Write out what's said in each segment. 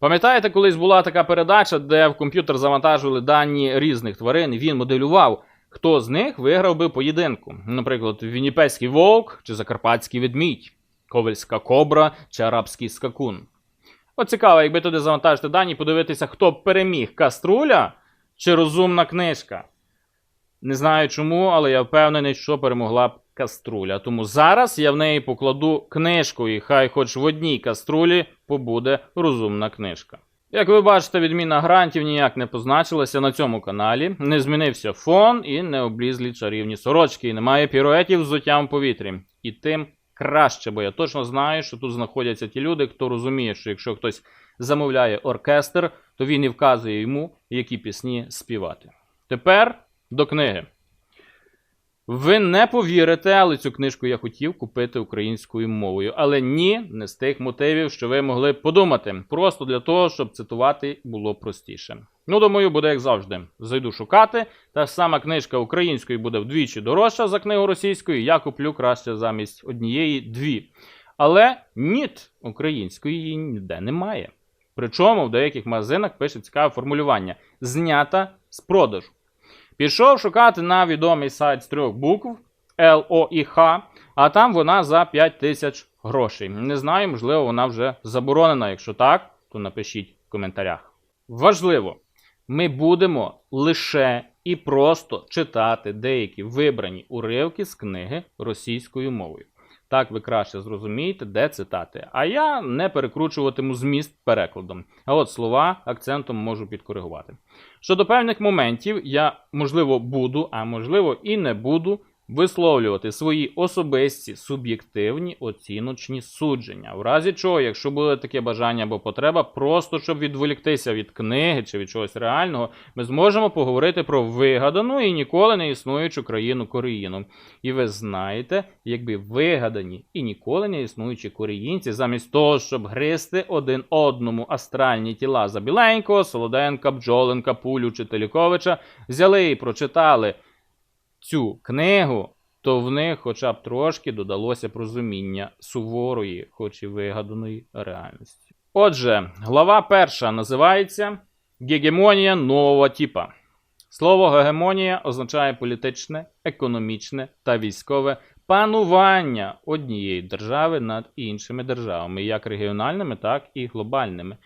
Пам'ятаєте, колись була така передача, де в комп'ютер завантажували дані різних тварин, і він моделював, хто з них виграв би поєдинку. Наприклад, Вінніпеський вовк чи Закарпатський ведмідь, Ковельська кобра чи арабський скакун. От цікаво, якби туди завантажити дані, подивитися, хто переміг каструля чи розумна книжка. Не знаю чому, але я впевнений, що перемогла б каструля. Тому зараз я в неї покладу книжку, і хай хоч в одній каструлі побуде розумна книжка. Як ви бачите, відміна грантів ніяк не позначилася на цьому каналі, не змінився фон і не облізлі чарівні сорочки, і немає піруетів з в повітрі. І тим краще, бо я точно знаю, що тут знаходяться ті люди, хто розуміє, що якщо хтось замовляє оркестр, то він і вказує йому, які пісні співати. Тепер до книги. Ви не повірите, але цю книжку я хотів купити українською мовою. Але ні, не з тих мотивів, що ви могли подумати. Просто для того, щоб цитувати було простіше. Ну, думаю, буде як завжди. Зайду шукати. Та ж сама книжка українською буде вдвічі дорожча за книгу російською. Я куплю краще замість однієї дві. Але ніт української її ніде немає. Причому в деяких магазинах пише цікаве формулювання: знята з продажу. Пішов шукати на відомий сайт з трьох букв Х, а там вона за 5 тисяч грошей. Не знаю, можливо, вона вже заборонена. Якщо так, то напишіть в коментарях. Важливо, ми будемо лише і просто читати деякі вибрані уривки з книги російською мовою. Так ви краще зрозумієте, де цитати. А я не перекручуватиму зміст перекладом. А от слова акцентом можу підкоригувати. Щодо певних моментів, я, можливо, буду, а можливо і не буду висловлювати свої особисті суб'єктивні оціночні судження. В разі чого, якщо буде таке бажання або потреба, просто щоб відволіктися від книги чи від чогось реального, ми зможемо поговорити про вигадану і ніколи не існуючу країну Кореїну. І ви знаєте, якби вигадані і ніколи не існуючі коріїнці, замість того, щоб гризти один одному астральні тіла за Біленького, Солоденка, Бджоленка, Пулю чи Теліковича, взяли і прочитали цю книгу, то в них хоча б трошки додалося розуміння суворої, хоч і вигаданої реальності. Отже, глава перша називається Гегемонія нового типа. Слово гегемонія означає політичне, економічне та військове панування однієї держави над іншими державами, як регіональними, так і глобальними.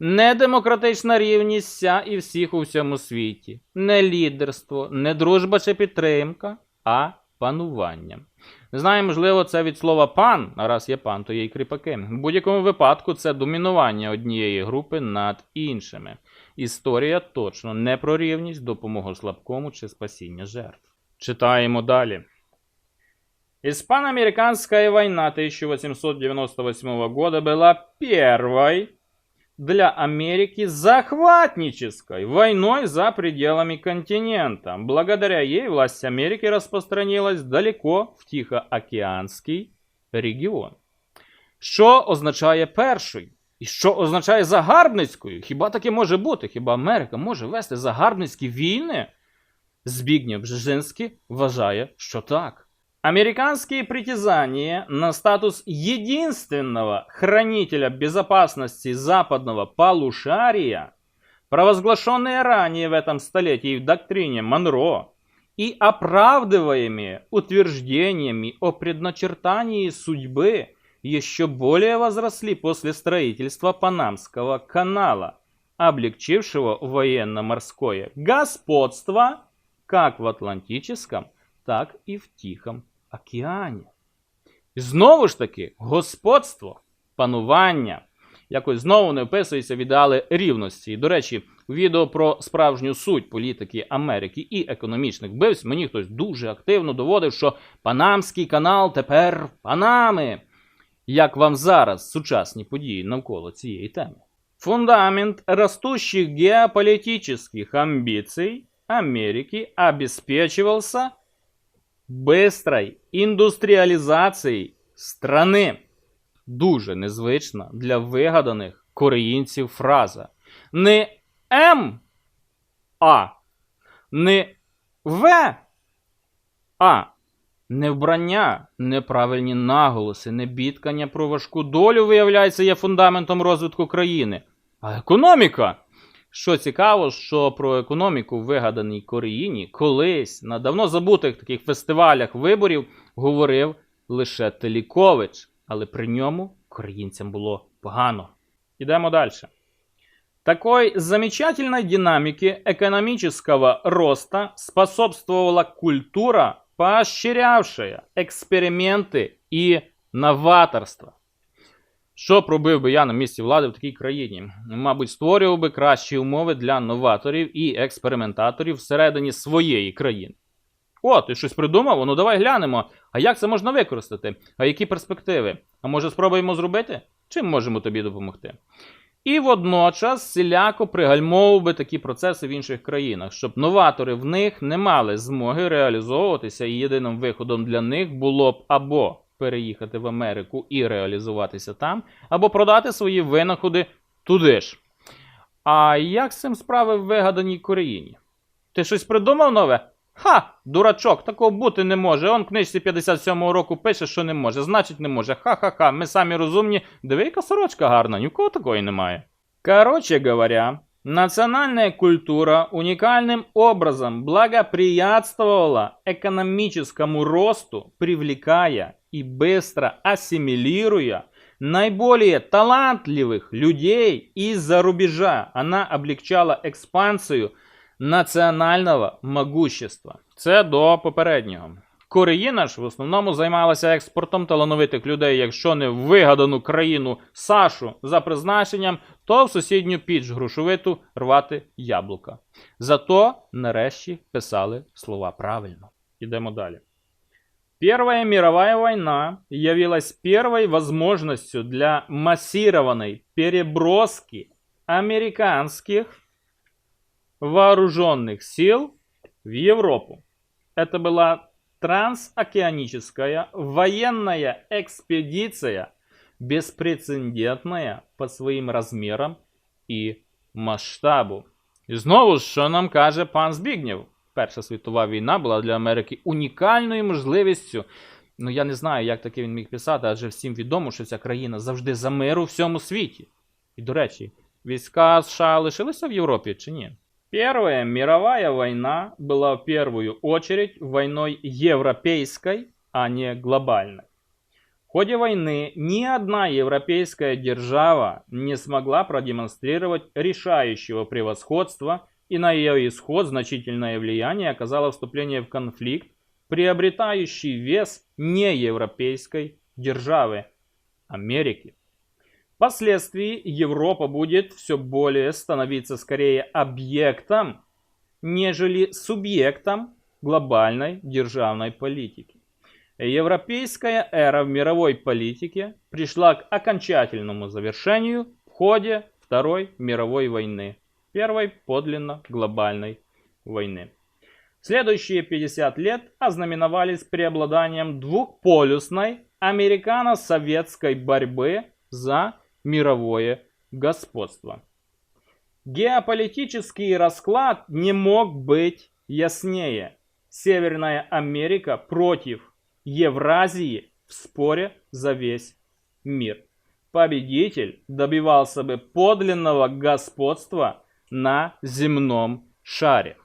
Не демократична рівність вся і всіх у всьому світі, не лідерство, не дружба чи підтримка, а панування. Не знаю, можливо, це від слова пан, а раз є пан, то є й кріпаки. В будь-якому випадку це домінування однієї групи над іншими. Історія точно не про рівність, допомогу слабкому чи спасіння жертв. Читаємо далі. Испано-американская война 1898 года была первой для Америки захватнической войной за пределами континента. Благодаря ей власть Америки распространилась далеко в Тихоокеанський регіон. Що означає перший? І що означає загарбницькою? Хіба таке може бути? Хіба Америка може вести загарбницькі війни? Збігнєв Бжезинський вважає, що так. Американские притязания на статус единственного хранителя безопасности западного полушария, провозглашенные ранее в этом столетии в доктрине Монро и оправдываемые утверждениями о предначертании судьбы, еще более возросли после строительства Панамского канала, облегчившего военно-морское господство как в Атлантическом, так і в Тихом океані. І знову ж таки, господство, панування якось знову не вписується в ідеали рівності. І, до речі, відео про справжню суть політики Америки і економічних вбивств мені хтось дуже активно доводив, що Панамський канал тепер Панами. Як вам зараз сучасні події навколо цієї теми? Фундамент растущих геополитических амбиций Америки обеспечивался бистрой індустріалізації страни. Дуже незвична для вигаданих коріїнців фраза. Не М, А, не В, А. Не вбрання, неправильні наголоси, не бідкання про важку долю, виявляється, є фундаментом розвитку країни, А економіка. Що цікаво, що про економіку в вигаданій Кореїні колись на давно забутих таких фестивалях виборів говорив лише Телікович, але при ньому українцям було погано. Идем дальше. Такой замечательной динамике экономического роста способствовала культура, поощрявшая експерименти і новаторство. Що б робив би я на місці влади в такій країні? Мабуть, створював би кращі умови для новаторів і експериментаторів всередині своєї країни. О, ти щось придумав? Ну давай глянемо. А як це можна використати? А які перспективи? А може спробуємо зробити? Чим можемо тобі допомогти? І водночас селяко пригальмовував би такі процеси в інших країнах, щоб новатори в них не мали змоги реалізовуватися, і єдиним виходом для них було б або переїхати в Америку і реалізуватися там, або продати свої винаходи туди ж. А як з цим справи в вигаданій Кореїні? Ти щось придумав нове? Ха, дурачок, такого бути не може. Он в книжці 57-го року пише, що не може. Значить, не може. Ха-ха-ха, ми самі розумні. Диви, яка сорочка гарна, ні в кого такої немає. Короче говоря, национальная культура уникальным образом благоприятствовала экономическому росту, привлекая и быстро ассимилируя наиболее талантливых людей из-за рубежа. Она облегчала экспансию національного могущества. Це до попереднього. Кореїна ж в основному займалася експортом талановитих людей, якщо не в вигадану країну Сашу за призначенням, то в сусідню піч грушовиту рвати яблука. Зато нарешті писали слова правильно. Ідемо далі. Первая мировая война явилась первой возможностью для массированной переброски американских вооруженных сил в Европу. Это была трансокеаническая военная экспедиция, беспрецедентная по своїм размерам і масштабу. І знову ж, що нам каже пан Збігнєв? Перша світова війна була для Америки унікальною можливістю. Ну я не знаю, як таке він міг писати, адже всім відомо, що ця країна завжди за мир у всьому світі. І до речі, війська США лишилися в Європі чи ні? Первая мировая война была в первую очередь войной европейской, а не глобальной. В ходе войны ни одна европейская держава не смогла продемонстрировать решающего превосходства, и на ее исход значительное влияние оказало вступление в конфликт, приобретающий вес неевропейской державы Америки. Впоследствии Европа будет все более становиться скорее объектом, нежели субъектом глобальной державной политики. Европейская эра в мировой политике пришла к окончательному завершению в ходе Второй мировой войны, первой подлинно глобальной войны. Следующие 50 лет ознаменовались преобладанием двухполюсной американо-советской борьбы за мировое господство. Геополитический расклад не мог быть яснее. Северная Америка против Евразии в споре за весь мир. Победитель добивался бы подлинного господства на земном шаре.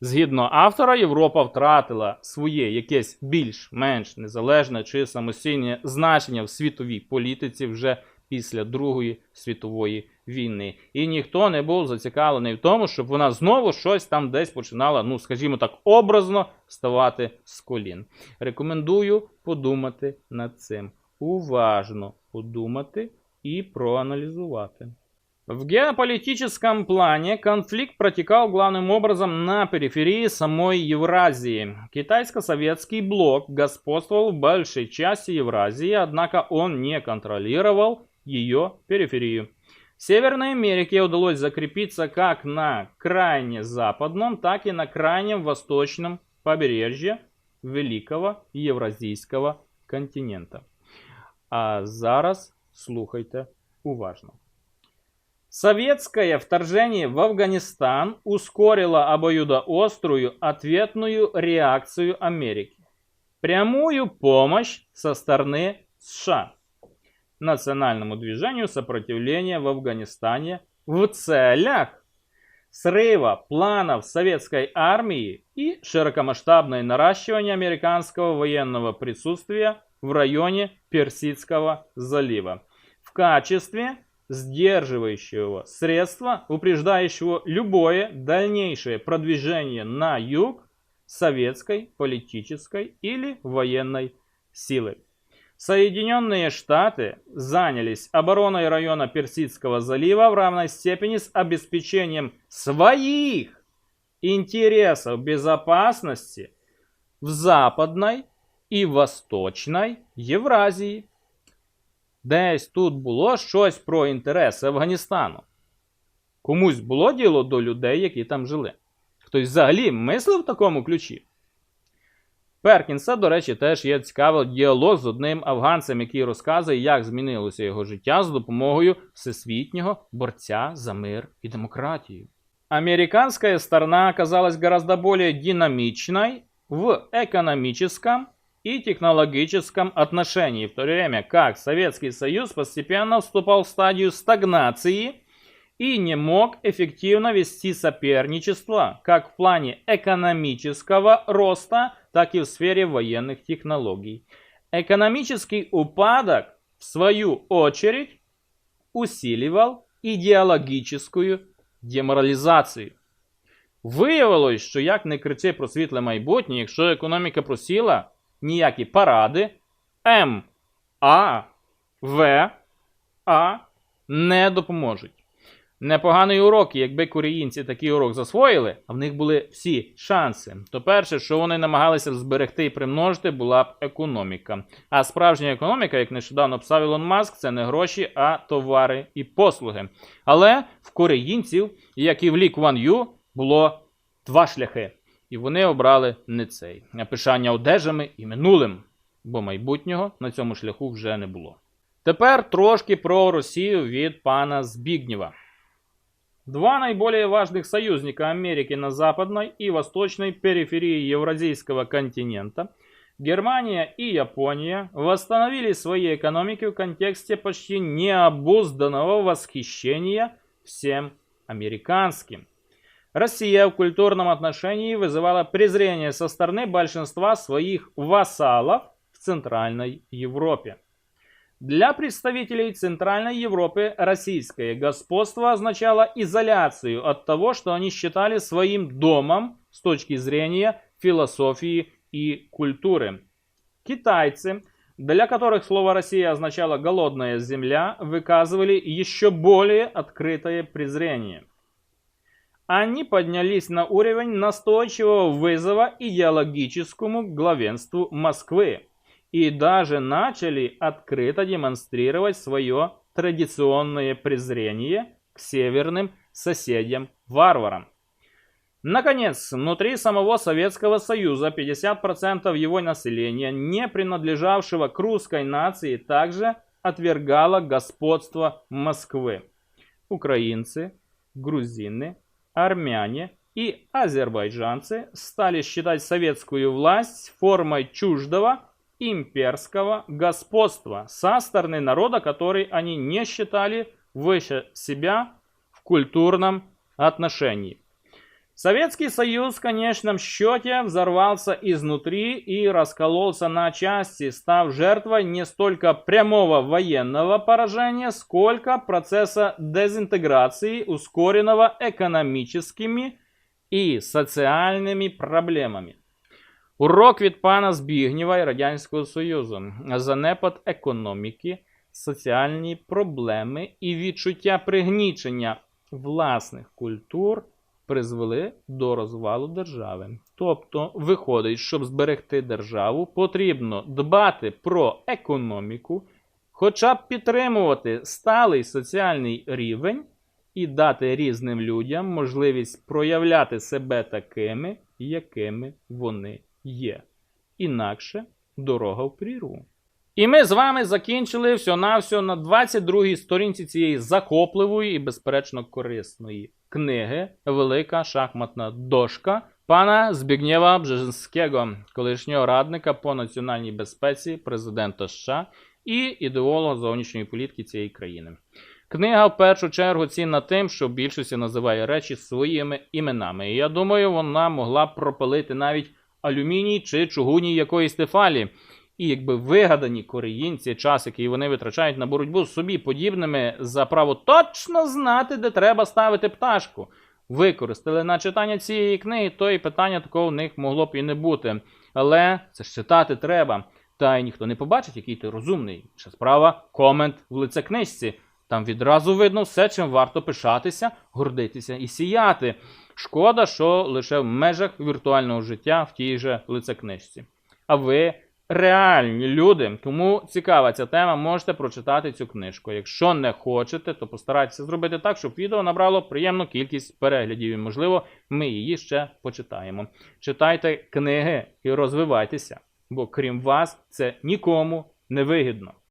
Згідно автора, Європа втратила своє якесь більш-менш незалежне чи самостійне значення в світовій політиці вже після Другої світової війни. І ніхто не був зацікавлений в тому, щоб вона знову щось там десь починала, ну скажімо так, образно ставати з колін. Рекомендую подумати над цим. Уважно подумати і проаналізувати. В геополитическом плане конфликт протекал главным образом на периферии самой Евразии. Китайско-советский блок господствовал в большей части Евразии, однако он не контролировал ее периферию. Северной Америке удалось закрепиться как на крайне западном, так и на крайнем восточном побережье Великого Евразийского континента. А зараз слухайте уважно. Советское вторжение в Афганистан ускорило обоюдоострую ответную реакцию Америки. Прямую помощь со стороны США национальному движению сопротивления в Афганистане в целях срыва планов советской армии и широкомасштабное наращивание американского военного присутствия в районе Персидского залива в качестве сдерживающего средства, упреждающего любое дальнейшее продвижение на юг советской политической или военной силы. Соединенные Штаты занялись обороной района Персидского залива в равной степени с обеспечением своих интересов безопасности в Западной і Восточной Євразії. Десь тут було щось про інтереси Афганістану. Комусь було діло до людей, які там жили. Хтось взагалі мислив в такому ключі. Перкінса, до речі, теж є цікавий діалог з одним афганцем, який розказує, як змінилося його життя з допомогою всесвітнього борця за мир і демократію. Американская сторона оказалась гораздо более динамичной в экономическом и технологическом отношении, в то время как Советский Союз постепенно вступал в стадию стагнации и не мог эффективно вести соперничество как в плане экономического роста, так и в сфере военных технологий. Экономический упадок, в свою очередь, усиливал идеологическую деморалізацію. Виявилось, що як не кричи про світле майбутнє, якщо економіка просіла, ніякі паради М, А, В, А не допоможуть. Непоганий урок, якби коріїнці такий урок засвоїли, а в них були всі шанси. То перше, що вони намагалися зберегти і примножити, була б економіка. А справжня економіка, як нещодавно писав Ілон Маск, це не гроші, а товари і послуги. Але в коріїнців, як і в Лі Кван Ю, було два шляхи. І вони обрали не цей пишання одежами і минулим, бо майбутнього на цьому шляху вже не було. Тепер трошки про Росію від пана Збігнєва. Два наиболее важных союзника Америки на западной и восточной периферии Евразийского континента, Германия и Япония, восстановили свои экономики в контексте почти необузданного восхищения всем американским. Россия в культурном отношении вызывала презрение со стороны большинства своих вассалов в Центральной Европе. Для представителей Центральной Европы российское господство означало изоляцию от того, что они считали своим домом с точки зрения философии и культуры. Китайцы, для которых слово «Россия» означало «голодная земля», выказывали еще более открытое презрение. Они поднялись на уровень настойчивого вызова идеологическому главенству Москвы и даже начали открыто демонстрировать свое традиционное презрение к северным соседям-варварам. Наконец, внутри самого Советского Союза 50% его населения, не принадлежавшего к русской нации, также отвергало господство Москвы. Украинцы, грузины, армяне и азербайджанцы стали считать советскую власть формой чуждого имперского господства со стороны народа, который они не считали выше себя в культурном отношении. Советский Союз в конечном счете взорвался изнутри и раскололся на части, став жертвой не столько прямого военного поражения, сколько процесса дезинтеграции, ускоренного экономическими и социальными проблемами. Урок від пана Збігнєва і Радянського Союзу. Занепад економіки, соціальні проблеми і відчуття пригнічення власних культур призвели до розвалу держави. Тобто, виходить, щоб зберегти державу, потрібно дбати про економіку, хоча б підтримувати сталий соціальний рівень і дати різним людям можливість проявляти себе такими, якими вони є. Інакше дорога в прірву. І ми з вами закінчили все-навсьо на 22-й сторінці цієї захопливої і, безперечно, корисної книги Велика шахматна дошка пана Збігнєва Бжезинського, колишнього радника по національній безпеці президента США і ідеолога зовнішньої політики цієї країни. Книга в першу чергу цінна тим, що більшості називає речі своїми іменами. І я думаю, вона могла б пропалити навіть алюміній чи чугуній якоїсь тефалі. І якби вигадані кореїнці час, який вони витрачають на боротьбу з собі подібними за право точно знати, де треба ставити пташку, використали на читання цієї книги, то і питання такого в них могло б і не бути. Але це ж читати треба. Та й ніхто не побачить, який ти розумний. Ще справа комент в лице книжці. Там відразу видно все, чим варто пишатися, гордитися і сіяти. Шкода, що лише в межах віртуального життя в тій же лицекнижці. А ви реальні люди, тому цікава ця тема, можете прочитати цю книжку. Якщо не хочете, то постарайтеся зробити так, щоб відео набрало приємну кількість переглядів, і, можливо, ми її ще почитаємо. Читайте книги і розвивайтеся, бо крім вас це нікому не вигідно.